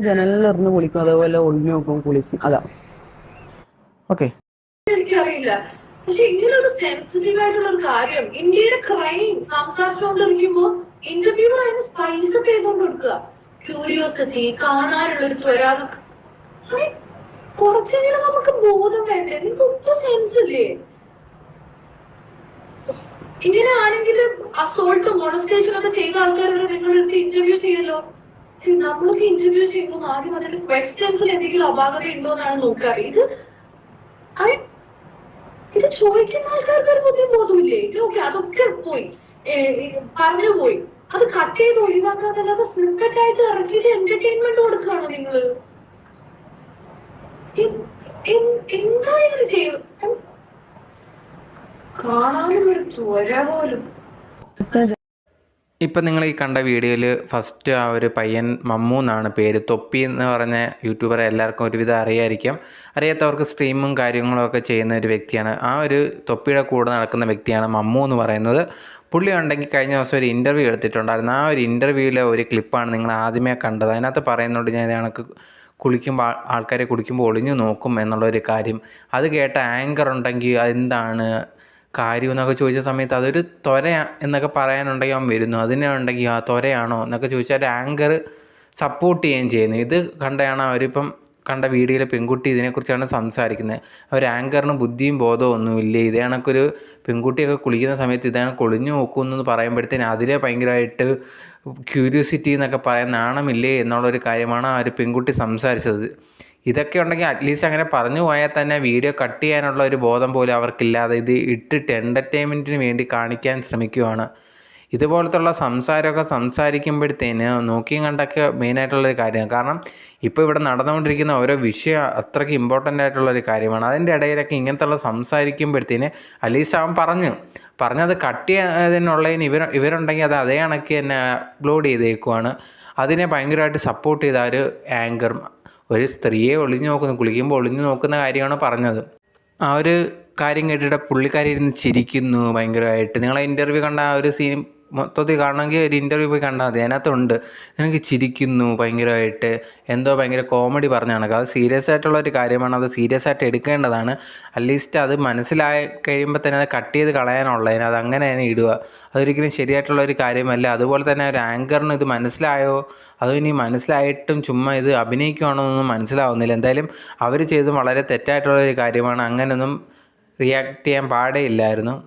ജനലിലിരുന്ന് കുളിക്കും അതേപോലെ ഒളിഞ്ഞു നോക്കും കുളിക്കും. അതാ. ഓക്കെ. എനിക്കറിയില്ല. പക്ഷെ ഇങ്ങനെ ഒരു സെൻസിറ്റീവ് ആയിട്ടുള്ള ഒരു കാര്യം. ഇന്ത്യയുടെ ക്രൈം സംസാരിച്ചുകൊണ്ടിരിക്കുമ്പോ ഇന്റർവ്യൂവർ അതിന് സ്പൈസ് ഒക്കെ ചെയ്തുകൊണ്ട് കൊടുക്കുക. ക്യൂരിയോസിറ്റി കാണാനുള്ള ഒരു ത്വര. എന്നൊക്കെ. I mean, കുറച്ചെങ്കിലും നമുക്ക് ബോധം വേണ്ടേ? നിങ്ങൾക്ക് ഒട്ടും സെൻസ് ഇല്ലേ? ഇങ്ങനെ ആണെങ്കിൽ അസോൾട്ട് മോണസ്റ്റേഷൻ ഒക്കെ ചെയ്ത ആൾക്കാരോട് നിങ്ങളെടുത്ത് ഇന്റർവ്യൂ ചെയ്യല്ലോ. നമ്മളൊക്കെ ഇന്റർവ്യൂ ചെയ്യുമ്പോൾ ആദ്യം അതിന്റെ ക്വസ്റ്റ്യൻസിൽ എന്തെങ്കിലും അപാകത ഉണ്ടോ എന്നാണ് നോക്കാറ്. ഇത് ഇത് ചോദിക്കുന്ന ആൾക്കാർക്ക് ഒരു ബുദ്ധിമുട്ടൊന്നുമില്ലേ ഓക്കെ അതൊക്കെ പോയി. പറഞ്ഞു പോയി. അത് കട്ട് ചെയ്ത് ഒഴിവാക്കാതല്ലാതെ സ്നിപ്പറ്റ് ആയിട്ട് ഇറക്കിയിട്ട് എന്റർടൈൻമെന്റ് കൊടുക്കുകയാണോ നിങ്ങൾ ചെയ്യും കാണാനും ഒരു ത്വര പോലും. ഇപ്പം നിങ്ങൾ ഈ കണ്ട വീഡിയോയിൽ ഫസ്റ്റ് ആ ഒരു പയ്യൻ മമ്മു എന്നാണ് പേര്. തൊപ്പി എന്ന് പറഞ്ഞ യൂട്യൂബറെ എല്ലാവർക്കും ഒരുവിധം അറിയായിരിക്കും. അറിയാത്തവർക്ക് സ്ട്രീമും കാര്യങ്ങളും ഒക്കെ ചെയ്യുന്ന ഒരു വ്യക്തിയാണ്. ആ ഒരു തൊപ്പിയുടെ കൂടെ നടക്കുന്ന വ്യക്തിയാണ് മമ്മു എന്ന് പറയുന്നത്. പുള്ളി ഉണ്ടെങ്കിൽ കഴിഞ്ഞ ദിവസം ഒരു ഇന്റർവ്യൂ എടുത്തിട്ടുണ്ടായിരുന്നു. ആ ഒരു ഇന്റർവ്യൂവിലെ ഒരു ക്ലിപ്പാണ് നിങ്ങൾ ആദ്യമേ കണ്ടത്. അതിനകത്ത് പറയുന്നുണ്ട് ഞാൻ കണക്ക് കുളിക്കുമ്പോൾ ആൾക്കാരെ കുളിക്കുമ്പോൾ ഒളിഞ്ഞു നോക്കും എന്നുള്ളൊരു കാര്യം. അത് കേട്ട ആങ്കർ ഉണ്ടെങ്കിൽ അതെന്താണ്? കാര്യം എന്നൊക്കെ ചോദിച്ച സമയത്ത് അതൊരു ത്വര എന്നൊക്കെ പറയാനുണ്ടെങ്കിൽ അവൻ വരുന്നു. അതിനുണ്ടെങ്കിൽ ആ ത്വരയാണോ എന്നൊക്കെ ചോദിച്ചാൽ ആങ്കർ സപ്പോർട്ട് ചെയ്യുകയും ചെയ്യുന്നു. ഇത് കണ്ടാണ് അവരിപ്പം കണ്ട വീഡിയോയിലെ പെൺകുട്ടി ഇതിനെക്കുറിച്ചാണ് സംസാരിക്കുന്നത്. അവർ ആങ്കറിന് ബുദ്ധിയും ബോധവും ഒന്നുമില്ല. ഇതേ കണക്കൊരു പെൺകുട്ടിയൊക്കെ കുളിക്കുന്ന സമയത്ത് ഇതാണ് കൊളിഞ്ഞു നോക്കുമെന്ന് പറയുമ്പോഴത്തേന് അതിലെ ഭയങ്കരമായിട്ട് ക്യൂരിയോസിറ്റി എന്നൊക്കെ പറയാൻ നാണമില്ലേ എന്നുള്ളൊരു കാര്യമാണ് ആ ഒരു പെൺകുട്ടി സംസാരിച്ചത്. ഇതൊക്കെ ഉണ്ടെങ്കിൽ അറ്റ്ലീസ്റ്റ് അങ്ങനെ പറഞ്ഞു പോയാൽ തന്നെ വീഡിയോ കട്ട് ചെയ്യാനുള്ള ഒരു ബോധം പോലും അവർക്കില്ലാതെ ഇത് ഇട്ടിട്ട് എന്റർടൈൻമെന്റിന് വേണ്ടി കാണിക്കാൻ ശ്രമിക്കുവാണ്. ഇതുപോലത്തുള്ള സംസാരമൊക്കെ സംസാരിക്കുമ്പോഴത്തേന് നോക്കിയും കണ്ടൊക്കെ മെയിനായിട്ടുള്ളൊരു കാര്യമാണ്. കാരണം ഇപ്പോൾ ഇവിടെ നടന്നുകൊണ്ടിരിക്കുന്ന ഓരോ വിഷയം അത്രയ്ക്ക് ഇമ്പോർട്ടന്റ് ആയിട്ടുള്ളൊരു കാര്യമാണ്. അതിന്റെ ഇടയിലൊക്കെ ഇങ്ങനത്തുള്ള സംസാരിക്കുമ്പോഴത്തേന് അറ്റ്ലീസ്റ്റ് അവൻ പറഞ്ഞു. പറഞ്ഞത് കട്ട് ചെയ്യാതിനുള്ളതിന് ഇവർ ഇവരുണ്ടെങ്കിൽ അത് അതേ കണക്ക് തന്നെ അപ്ലോഡ് ചെയ്തേക്കുവാണ്. അതിനെ ഭയങ്കരമായിട്ട് സപ്പോർട്ട് ചെയ്ത ഒരു ആങ്കർ ഒരു സ്ത്രീയെ ഒളിഞ്ഞു നോക്കുന്നു കുളിക്കുമ്പോൾ ഒളിഞ്ഞു നോക്കുന്ന കാര്യമാണ് പറഞ്ഞത്. ആ ഒരു കാര്യം കേട്ടിട്ട് പുള്ളിക്കാരി ഇരുന്ന് ചിരിക്കുന്നു ഭയങ്കരമായിട്ട്. നിങ്ങൾ ഇന്റർവ്യൂ കണ്ട ആ ഒരു സീൻ മൊത്തത്തിൽ കാണണമെങ്കിൽ ഒരു ഇന്റർവ്യൂ പോയി കണ്ടാൽ മതി. അതിനകത്തുണ്ട്. എനിക്ക് ചിരിക്കുന്നു ഭയങ്കരമായിട്ട്. എന്തോ ഭയങ്കര കോമഡി പറഞ്ഞ കണക്ക്. അത് സീരിയസ് ആയിട്ടുള്ള ഒരു കാര്യമാണ്. അത് സീരിയസ് ആയിട്ട് എടുക്കേണ്ടതാണ്. അറ്റ്ലീസ്റ്റ് അത് മനസ്സിലായി കഴിയുമ്പോൾ തന്നെ അത് കട്ട് ചെയ്ത് കളയാനുള്ളതിന് അത് അങ്ങനെ തന്നെ ഇടുക. അതൊരിക്കലും ശരിയായിട്ടുള്ള ഒരു കാര്യമല്ല. അതുപോലെ തന്നെ ഒരു ആങ്കറിന് ഇത് മനസ്സിലായോ? അതോ ഇനി മനസ്സിലായിട്ടും ചുമ്മാ ഇത് അഭിനയിക്കുകയാണോ എന്നൊന്നും മനസ്സിലാവുന്നില്ല. എന്തായാലും അവർ ചെയ്ത് വളരെ തെറ്റായിട്ടുള്ള ഒരു കാര്യമാണ്. അങ്ങനെയൊന്നും റിയാക്ട് ചെയ്യാൻ പാടേ ഇല്ലായിരുന്നു